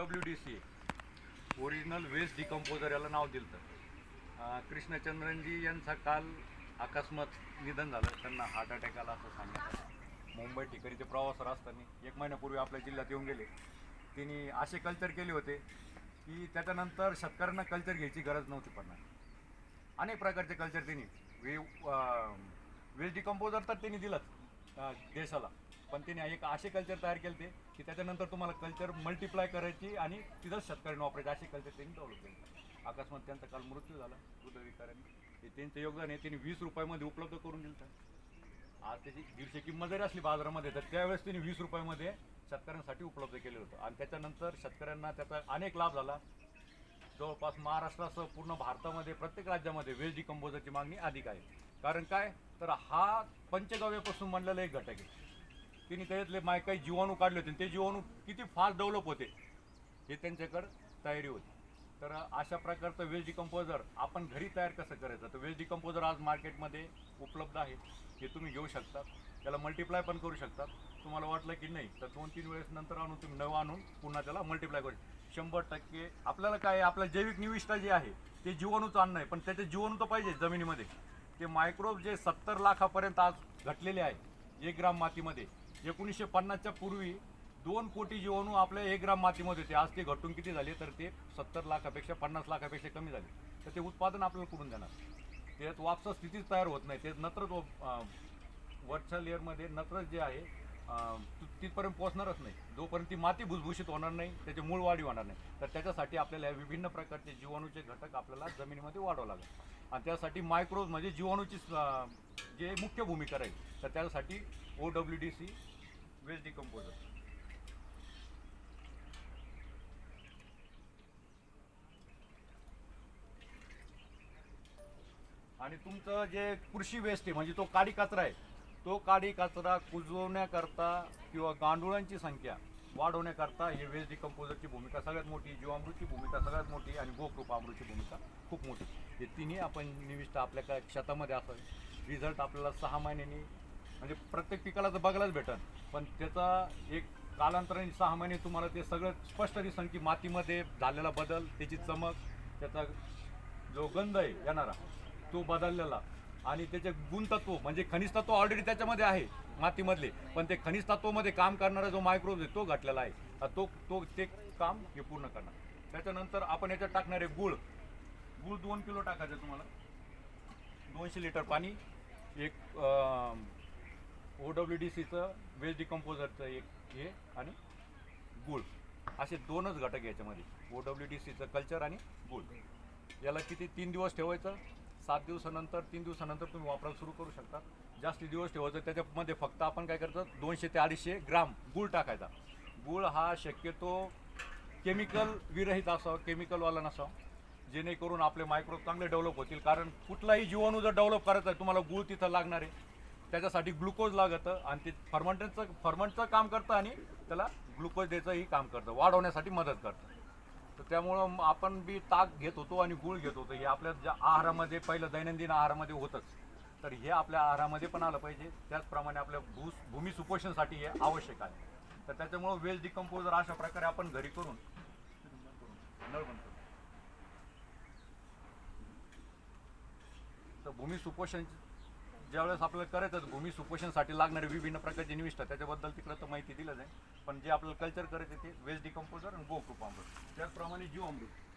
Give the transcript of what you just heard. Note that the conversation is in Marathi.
W D C original waste decomposer याला नाव दिलं तर कृष्णचंद्रनजी यांचा काल अकस्मात निधन झालं. त्यांना हार्ट अटॅक आला असं सांगितलं मुंबई ठिकाणी ते प्रवासावर असताना एक महिन्यापूर्वी आपल्या जिल्ह्यात येऊन गेले. त्यांनी असे कल्चर केले होते की त्याच्यानंतर शेतकऱ्यांना कल्चर घ्यायची गरज नव्हती पडणार. अनेक प्रकारचे कल्चर त्यांनी वे वेज डिकम्पोजर तर त्यांनी दिलंच. देशाला. पण त्यांनी एक असे कल्चर तयार केले ते की त्याच्यानंतर तुम्हाला कल्चर मल्टिप्लाय करायची आणि तिथंच शेतकरी वापरायचे असे कल्चर त्यांनी डेव्हलप केले. अकस्मात त्यांचा काल मृत्यू झाला हृदयविकाराने. हे त्यांचं योगदान आहे त्यांनी वीस रुपयामध्ये उपलब्ध करून दिलं तर आज त्याची दीडशे किंमत जरी असली बाजारामध्ये तर त्यावेळेस त्यांनी वीस रुपयामध्ये शेतकऱ्यांसाठी उपलब्ध केलं होतं. आणि त्याच्यानंतर शेतकऱ्यांना त्याचा अनेक लाभ झाला. जवळपास महाराष्ट्रासह पूर्ण भारतामध्ये प्रत्येक राज्यामध्ये वेज डिकम्पोजरची मागणी अधिक आहे. कारण काय? तर हा पंचगव्यापासून बनलेला एक घटक आहे. तिने त्याच्यातले माय काही जीवाणू काढले होते आणि ते जीवाणू किती फास्ट डेव्हलप होते हे त्यांच्याकडं तयारी होती. तर अशा प्रकारचं वेज डिकम्पोजर आपण घरी तयार कसं करायचं? तर वेज डिकम्पोजर आज मार्केटमध्ये उपलब्ध आहे. हे तुम्ही घेऊ शकता. त्याला मल्टिप्लाय पण करू शकता. तुम्हाला वाटलं की नाही तर दोन तीन वेळेस नंतर आणून तुम्ही नवं आणून पुन्हा त्याला मल्टिप्लाय करू शंभर टक्के आपल्याला काय आपलं जैविक निविष्ठा जे आहे ते जीवाणूचं अन्न आहे. पण त्याचे जीवाणू तर पाहिजे जमिनीमध्ये. ते मायक्रोब जे सत्तर लाखापर्यंत आज घटलेले आहे एक ग्राम मातीमध्ये. एकोणीसशे पन्नासच्या पूर्वी दोन कोटी जीवाणू आपल्या एक ग्राम मातीमध्ये होते. आज ते घटून किती झाले? तर ते सत्तर लाखापेक्षा पन्नास लाखापेक्षा कमी झाले. तर ते उत्पादन आपल्याला कुठून देणार? त्यात वापसा स्थितीच तयार होत नाही. ते नत्रच वरच्या लेअरमध्ये नत्रच जे आहे तिथपर्यंत पोहोचणारच नाही. जोपर्यंत ती माती भुसभुशीत होणार नाही त्याची मूळ वाढी होणार नाही. तर त्याच्यासाठी आपल्याला या विभिन्न प्रकारचे जीवाणूचे घटक आपल्याला जमिनीमध्ये वाढवावं लागेल. आणि त्यासाठी मायक्रोज म्हणजे जीवाणूची जे मुख्य भूमिका राहील तर त्यासाठी O W D C waste decomposer आणि तुमचं जे कृषी वेस्ट आहे म्हणजे तो काडी कचरा आहे तो काडी कचरा कुजवण्याकरता किंवा गांडुळांची संख्या वाढवण्याकरता हे वेस्ट डिकम्पोजरची भूमिका सगळ्यात मोठी जीवामृतची भूमिका सगळ्यात मोठी आणि गोकृप अमृतची भूमिका खूप मोठी. हे तिन्ही आपण निविष्ट आपल्या काय शेतामध्ये असं रिझल्ट आपल्याला सहा महिन्यांनी म्हणजे प्रत्येक पिकाला तर बघायलाच भेटन पण त्याचा एक कालांतराने सहा महिने तुम्हाला ते सगळं स्पष्ट दिसन की मातीमध्ये झालेला बदल त्याची चमक त्याचा जो गंध आहे येणारा तो बदललेला. आणि त्याचे गुणतत्व म्हणजे खनिज तत्व ऑलरेडी त्याच्यामध्ये आहे मातीमधले. पण ते खनिज तत्वामध्ये काम करणारा जो मायक्रोब आहे तो घटलेला आहे. तो तो ते काम हे पूर्ण करणार. त्याच्यानंतर आपण याच्यात टाकणारे गुळ. गुळ दोन किलो टाकायचं तुम्हाला. दोनशे लिटर पाणी. एक ओ डब्ल्यू डी सीचं वेज डिकम्पोजरचं एक हे आणि गुळ. असे दोनच घटक याच्यामध्ये. ओ डब्ल्यू डी सीचं कल्चर आणि गुळ. याला किती? तीन दिवस ठेवायचं. सात दिवसानंतर तीन दिवसानंतर तुम्ही वापरायला सुरू करू शकता. जास्त दिवस ठेवायचं त्याच्यामध्ये फक्त आपण काय करतो दोनशे ते अडीचशे ग्राम गुळ टाकायचा. गूळ हा शक्यतो केमिकल विरहित असावा केमिकलवाला नसावा. जेणेकरून आपले मायक्रो चांगले डेव्हलप होतील. कारण कुठलाही जीवाणू जर डेव्हलप करायचा आहे तुम्हाला गूळ तिथं लागणार आहे. त्याच्यासाठी ग्लुकोज लागतं आणि ते फर्मंटचं फर्मंटचं काम करतं आणि त्याला ग्लुकोज द्यायचंही काम करतं. वाढवण्यासाठी मदत करतं. तर त्यामुळं आपण बी ताक घेत होतो आणि गुळ घेत होतो. हे आपल्या ज्या आहारामध्ये पहिलं दैनंदिन आहारामध्ये होतंच. तर हे आपल्या आहारामध्ये पण आलं पाहिजे. त्याचप्रमाणे आपल्या भू भूमी सुपोषणसाठी हे आवश्यक आहे. तर त्याच्यामुळं वेल डिकम्पोजर अशा प्रकारे आपण घरी करून नळ बंद करू. तर भूमी सुपोषण ज्यावेळेस आपल्याला करायचं भूमी सुपोषणसाठी लागणारे विभिन्न प्रकारचे निविष्ट त्याच्याबद्दल तिकडं तर माहिती दिलं जाईल पण जे आपल्याला कल्चर करायचं ते वेस्ट डिकम्पोजर आणि गोकृपामृत. त्याचप्रमाणे जीवामृत.